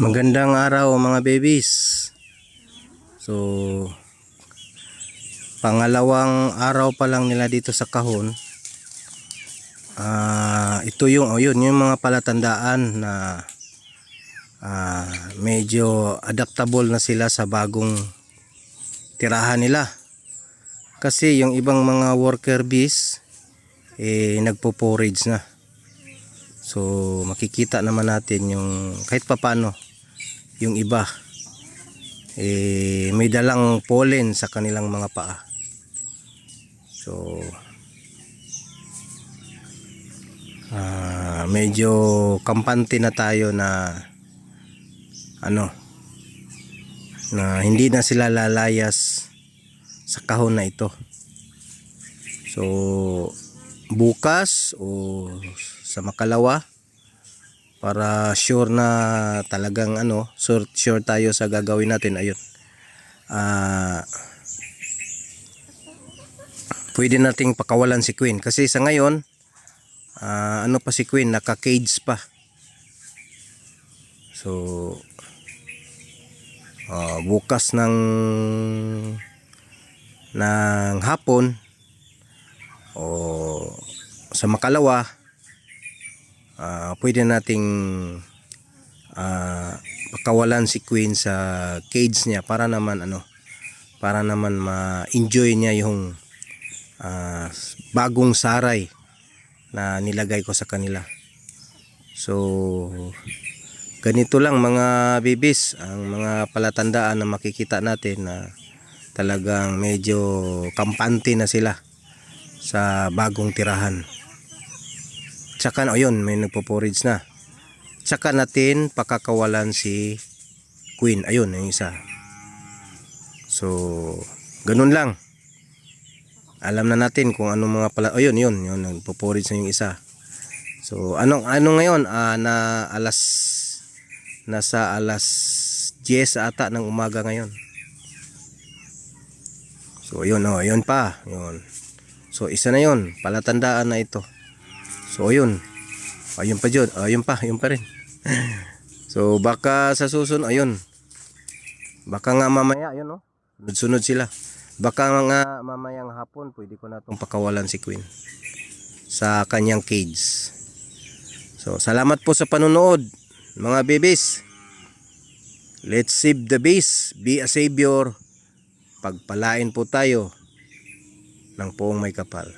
Magandang araw mga babies. So pangalawang araw pa lang nila dito sa kahon. Ah, ito yung oh, yun yung mga palatandaan na ah, medyo adaptable na sila sa bagong tirahan nila. Kasi yung ibang mga worker bees eh nagpo-forage na. So makikita naman natin yung kahit papano yung iba eh may dalang pollen sa kanilang mga paa. So ah, medyo kampante na tayo na ano na hindi na sila lalayas sa kahon na ito. So bukas o sa makalawa para sure na talagang ano sure, sure tayo sa gagawin natin. Ayun. Ah pwede nating pakawalan si Queen. Kasi sa ngayon ah, ano pa si Queen? Naka cage pa. So ah, bukas ng ng hapon o sa makalawa ah, pwede nating ah, pakawalan si Queen sa cage niya para naman ano para naman ma-enjoy niya yung ah, bagong saray na nilagay ko sa kanila. So ganito lang mga bibis ang mga palatandaan na makikita natin na talagang medyo kampante na sila sa bagong tirahan tsaka na, ayun, may nagpo-forage na. Tsaka natin pakakawalan si Queen. Ayun, yung isa. So, ganun lang. Alam na natin kung ano mga pala. Ayun, yun, yun, nagpo-forage na yung isa. So, ano, ano ngayon? Ah, na alas, nasa alas 10 ata ng umaga ngayon. So, yun, oh, yun pa. Yun. So, isa na yun. Palatandaan na ito. So ayun. Ayun pa jud. Ayun pa, ayun pa rin. so baka sa susunod ayun. Baka nga mamaya ayun no. Sunod-sunod sila. Baka nga mamayang hapon pwede ko na tong pakawalan si Queen sa kanyang cage. So salamat po sa panonood mga babies. Let's save the bees. Be a savior. Pagpalain po tayo ng poong may kapal.